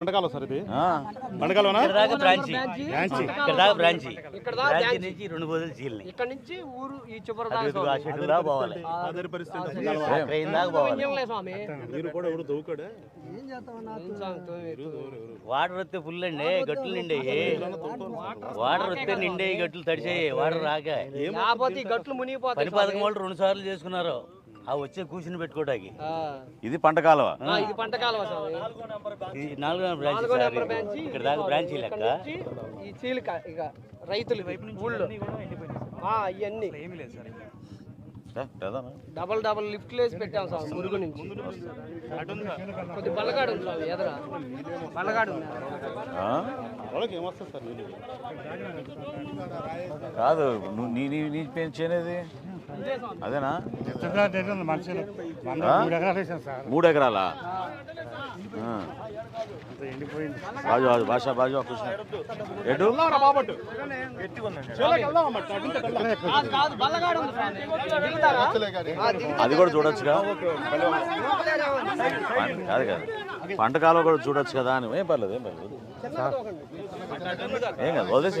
పంటకాలం సార్ ఇది? బ్రాంచి. ఇక్కడ. నుంచి రెండు బదులు చీల్ని. ఇక్కడ నుంచి ఊరు ఈ చివరి దాకా పోవాలి. పరిస్థితి ట్రైన్ దాకా మీరు కూడా ఎవరు దూకాడే? వాటర్ వస్తే ఫుల్ అండి గట్లు నిండేయి. వాటర్ వస్తే నిండే గట్లు తడిసేయి వాటర్ రాక. గట్లు మునిగిపోతాయి పని పథకం వాళ్ళు రెండు సార్లు చేసుకున్నారు. ఆ వచ్చే కూర్చుని పెట్టుకోవడానికి ఆ. ఇది పంట కాలువ. ఆ, ఇది పంట కాలువ స్వామి ఇది నాలుగో బ్రాంచ్ నాలుగో సార్ నెంబర్ ఇది. బ్రాంచి ఇక్కడ దాకా బ్రాంచీ లెక్క. ఈ చీలిక ఇక రైతులు ఊళ్ళో? డబల్ డబల్ లిఫ్ట్లు వేసి పెట్టాం స్వామి మురుగు నుంచి. కొద్ది బల్లగాడు ఉంది ఎదర? బల్లగాడు సార్ కాదు నీ నీ నీ పెంచేది అదేనా? మూడు ఎకరాలా. బాజు బాజు భాష బాజు కృష్ణ. ఎటు? అది కూడా చూడొచ్చుగా? పం- కాదు కాదు. పంట కాలువ కూడా చూడొచ్చు కదా అని. ఏం పర్లేదు ఏం పర్లేదు. ఏం కాదు వదిలేసి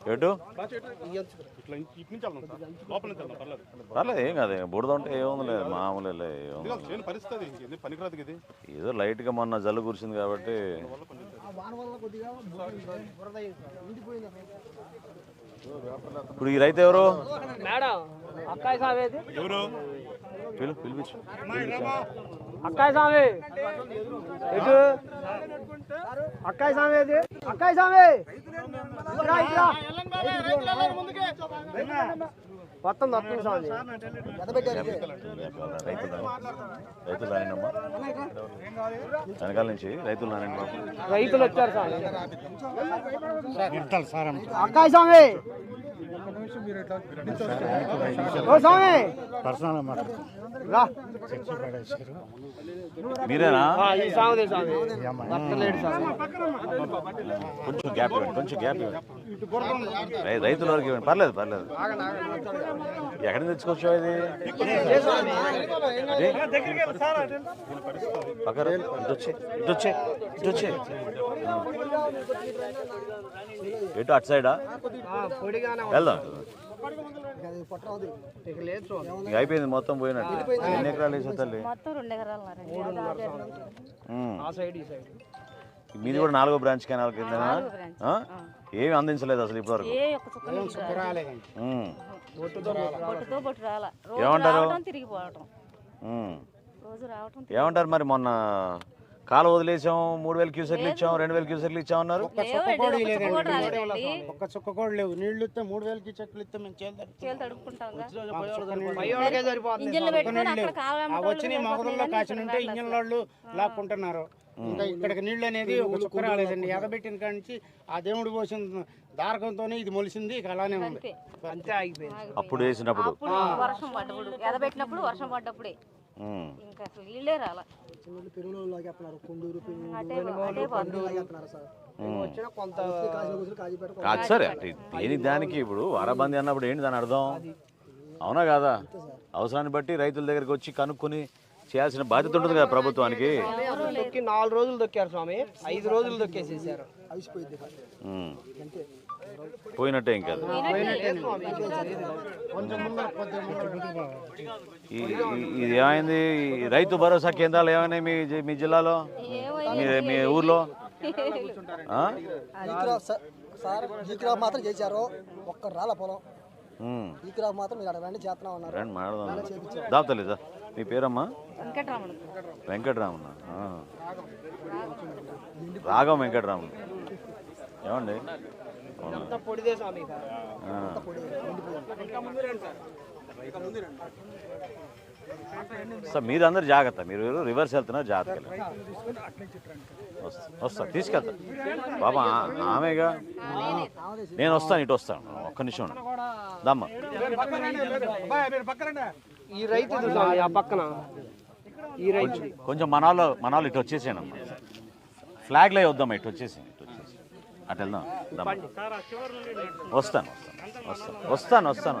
ఎటు పర్లేదు ఏం కాదు బుడద ఉంటే ఏముంది లేదు మామూలే ఏదో లైట్గా మొన్న జల్లు కురిసింది కాబట్టి. ఇప్పుడు ఈ రైతు ఎవరు? మేడం అక్కాయి స్వామి ఏది? ఎవరు? పిలు పిలిపించు. అక్కాయి స్వామి. ఎటు? అక్కాయి స్వామి ఏది? అక్కాయి స్వామి. వస్తుంది వస్తుంది స్వామి. రైతులు వెనకాల నుంచి రైతులు రానండి రైతులు వచ్చారు స్వామి. అక్కాయి స్వామి! రా. మీరేనా? కొంచెం గ్యాప్ ఇవ్వండి కొంచెం గ్యాప్ ఇవ్వండి. రైతుల వరకు ఇవ్వండి పర్లేదు పర్లేదు. ఎక్కడి తెచ్చుకోవచ్చు ఇది? పక్కన ఎటు అటు సైడా. వెళ్దాం. అయిపోయింది మొత్తం పోయినట్టు. ఎన్ని ఎకరాలు వేసావు తల్లి? మీది కూడా నాలుగో బ్రాంచ్ కెనాల్ కిందనా? ఆ? ఏమి అందించలేదు అసలు ఇప్పటివరకు? ఏమంటారు? ఏమంటారు మరి మొన్న కాలు వదిలేసాం మూడు వేల క్యూసెక్లు ఇచ్చాం రెండు వేల క్యూసెక్లు ఇచ్చాం అన్నారు? ఒక్క చుక్క కూడా లేవు. నీళ్ళు ఇస్తే మూడు వేలకి చెక్కులు ఇస్తే మేము ఆ వచ్చిన మొగదుల్లో కాసిన ఉంటే ఇంజన్ వాళ్ళు లాక్కుంటున్నారు. ఇంకా ఇక్కడికి నీళ్ళు అనేది ఒక చుక్క రాలేదండి. ఎగబెట్టిన కాడి నుంచి ఆ దేవుడు పోసిన దారకంతోనే ఇది మొలిసింది ఇక అలానే ఉంది. అంతే. ఆగిపోయింది అప్పుడు వేసినప్పుడు. వర్షం పడ్డప్పుడు ఎదబెట్టినప్పుడు వర్షం పడ్డప్పుడే. ఇంకా అసలు నీళ్ళే రాలా. కాదు సరే. దానికి ఇప్పుడు వారాబంది అన్నప్పుడు ఏంటి దాని అర్థం? అవునా కాదా? అవసరాన్ని బట్టి రైతుల దగ్గరికి వచ్చి కనుక్కొని చేయాల్సిన బాధ్యత ఉంటుంది కదా ప్రభుత్వానికి? దొక్కి నాలుగు రోజులు దొక్కారు స్వామి. ఐదు రోజులు దొక్కేసేసారు. పోయినట్టే ఇంకా ఇది ఏమైంది? రైతు భరోసా కేంద్రాలు ఏమైనాయి మీ మీ జిల్లాలో? మీ మీ ఊర్లో? మాత్రం చేశారు. ఒక్క రాళ్ళ పొలం. ఈ క్రాప్ మాత్రం మీరు అక్కడ రండి చేస్తున్నా ఉన్నారు రండి మాడదాం దాపుతలేదా మీ పేరమ్మా? వెంకటరాముడు. వెంకటరామన్న ఆ. రాఘవ వెంకటరామన్ ఏమండి? సార్. సార్ మీరందరూ జాగ్రత్త. మీరు రివర్స్ వెళ్తున్నారు జాగ్రత్తగా వస్తా తీసుకెళ్తా. బాబా ఆమెగా? నేను. వస్తాను ఇటు వస్తాను. ఒక్క నిమిషం. దమ్మ. ఈ రైతు ఆ పక్కన. ఈ రైతు. కొంచెం మనాలో మనాలు ఇటు వచ్చేసాను అమ్మా. ఫ్లాగ్లో వద్దాం ఇటు వచ్చేసి ఇటు వచ్చేసి అటు వెళ్దాం దమ్మ. వస్తాను వస్తాను వస్తాను వస్తాను వస్తాను.